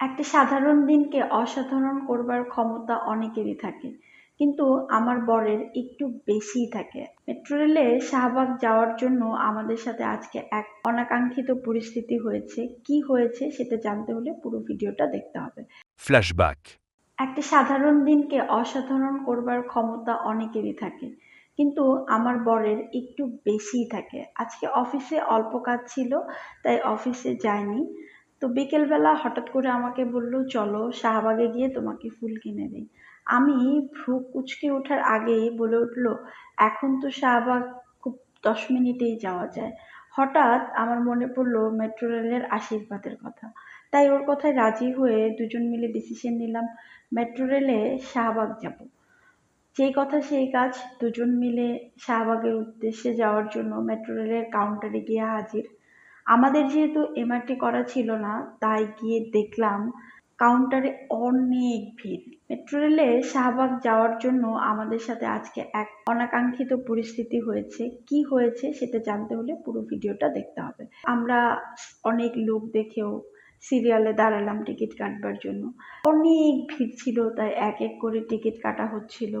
একটা সাধারণ দিনকে অসাধারণ করবার ক্ষমতা অনেকেরই থাকে কিন্তু আমার বরের একটু বেশিই থাকে। মেট্রো রেলে শাহবাগ যাওয়ার জন্য আমাদের সাথে আজকে এক অনাকাঙ্ক্ষিত পরিস্থিতি হয়েছে। কি হয়েছে সেটা জানতে হলে পুরো ভিডিওটা দেখতে হবে। ফ্ল্যাশব্যাক একটা সাধারণ দিনকে অসাধারণ করবার ক্ষমতা অনেকেরই থাকে কিন্তু আমার বরের একটু বেশিই থাকে। আজকে অফিসে অল্প কাজ ছিল তাই অফিসে যায়নি। তো বিকেলবেলা হঠাৎ করে আমাকে বলল, চলো শাহবাগে গিয়ে তোমাকে ফুল কিনে দিই। আমি ভ্রু কুচকে ওঠার আগেই বলে উঠল, এখন তো শাহবাগ খুব দশ মিনিটেই যাওয়া যায়। হঠাৎ আমার মনে পড়ল মেট্রো রেলের আশীর্বাদের কথা। তাই ওর কথায় রাজি হয়ে দুজন মিলে ডিসিশন নিলাম, মেট্রো রেলে শাহবাগ যাব। যেই কথা সেই কাজ, দুজন মিলে শাহবাগের উদ্দেশ্যে যাওয়ার জন্য মেট্রো রেলের কাউন্টারে গিয়ে হাজির। আমাদের যেহেতু এমআরটি করা ছিল না, তাই গিয়ে দেখলাম কাউন্টারে অনেক ভিড়। মেট্রো রেলে শাহবাগ যাওয়ার জন্য আমাদের সাথে আজকে এক অনাকাঙ্ক্ষিত পরিস্থিতি হয়েছে। কি হয়েছে সেটা জানতে হলে পুরো ভিডিওটা দেখতে হবে। আমরা অনেক লোক দেখেও সিরিয়ালে দাঁড়ালাম টিকিট কাটবার জন্য। অনেক ভিড় ছিল, তাই এক এক করে টিকিট কাটা হচ্ছিল।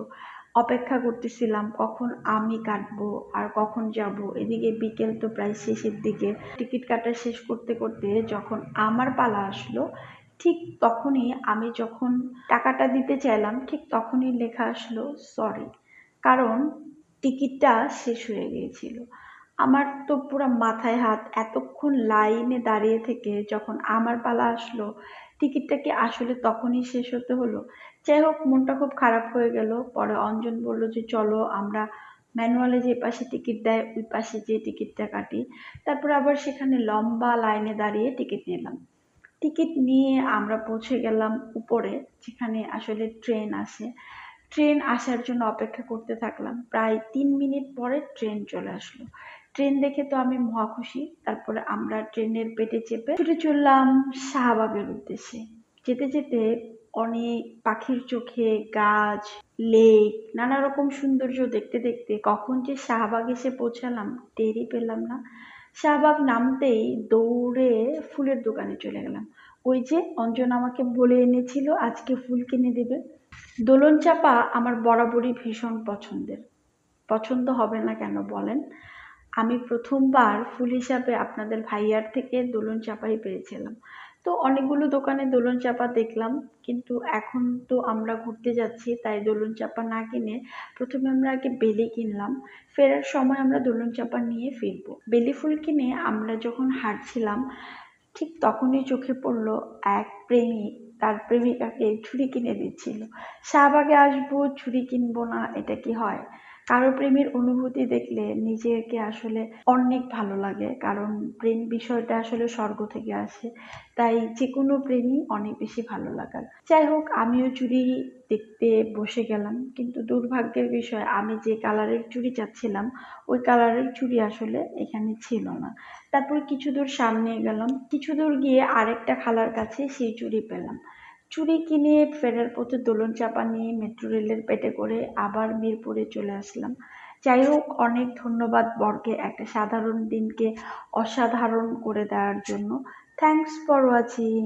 অপেক্ষা করতেছিলাম, কখন আমি কাটবো আর কখন যাব। এদিকে বিকেল তো প্রায় শেষের দিকে। টিকিট কাটা শেষ করতে করতে যখন আমার পালা আসলো, ঠিক তখনই আমি যখন টাকাটা দিতে চাইলাম, ঠিক তখনই লেখা আসলো, সরি। কারণ টিকিটটা শেষ হয়ে গিয়েছিল। আমার তো পুরো মাথায় হাত এতক্ষণ লাইনে দাঁড়িয়ে থেকে যখন আমার পালা আসলো টিকিটটা কি আসলে তখনই শেষ হতে হলো? যাই হোক, মনটা খুব খারাপ হয়ে গেল। পরে অঞ্জন বলল যে, চলো, আমরা ম্যানুয়ালে যে পাশে টিকিট দেয়, ওই পাশে যে টিকিটটা কাটি। তারপর আবার সেখানে লম্বা লাইনে দাঁড়িয়ে টিকিট নিলাম। টিকিট নিয়ে আমরা পৌঁছে গেলাম উপরে, যেখানে আসলে ট্রেন আসে। ট্রেন আসার জন্য অপেক্ষা করতে থাকলাম। প্রায় তিন মিনিট পরে ট্রেন চলে আসলো। ট্রেন দেখে তো আমি মহা খুশি। তারপরে আমরা ট্রেনের পেটে চেপে ছুটে চললাম শাহবাগের উদ্দেশ্যে। যেতে যেতে অনেক পাখির চোখে গাছ লেক নানা রকম সৌন্দর্য দেখতে দেখতে কখন যে শাহবাগ এসে পৌঁছালাম, টেরই পেলাম না। শাহবাগ নামতেই দৌড়ে ফুলের দোকানে চলে গেলাম। ওই যে অঞ্জন আমাকে বলে এনেছিল, আজকে ফুল কিনে দেবে। দোলন চাপা আমার বরাবরই ভীষণ পছন্দের। পছন্দ হবে না কেন বলেন? আমি প্রথমবার ফুল হিসাবে আপনাদের ভাইয়ার থেকে দোলন চাপাই পেয়েছিলাম। তো অনেকগুলো দোকানে দোলন চাপা দেখলাম, কিন্তু এখন তো আমরা ঘুরতে যাচ্ছি, তাই দোলন চাপা না কিনে প্রথমে আমরা আগে বেলি কিনলাম। ফেরার সময় আমরা দোলন চাপা নিয়ে ফিরবো। বেলি ফুল কিনে আমরা যখন হাঁটছিলাম, ঠিক তখনই চোখে পড়ল এক প্রেমিক তার প্রেমিকাকে ছুরি কিনে দিচ্ছিল। শাহবাগে আসব ছুরি কিনবো না, এটা কি হয়? কারও প্রেমের অনুভূতি দেখলে নিজেকে আসলে অনেক ভালো লাগে। কারণ প্রেম বিষয়টা আসলে স্বর্গ থেকে আসে। তাই যে কোনো প্রেমই অনেক বেশি ভালো লাগার। যাই হোক, আমিও চুরি দেখতে বসে গেলাম। কিন্তু দুর্ভাগ্যের বিষয়, আমি যে কালারের চুড়ি চাচ্ছিলাম, ওই কালারের চুড়ি আসলে এখানে ছিল না। তারপর কিছু দূর সামনে গেলাম। কিছু দূর গিয়ে আরেকটা খালার কাছে সেই চুড়ি পেলাম। চুড়ি কিনে ফেরার পথে দোলন চাপা নিয়ে মেট্রো রেলের পেটে করে আবার মিরপুরে চলে আসলাম। যাই হোক, অনেক ধন্যবাদ বরকে একটা সাধারণ দিনকে অসাধারণ করে দেওয়ার জন্য। Thanks for watching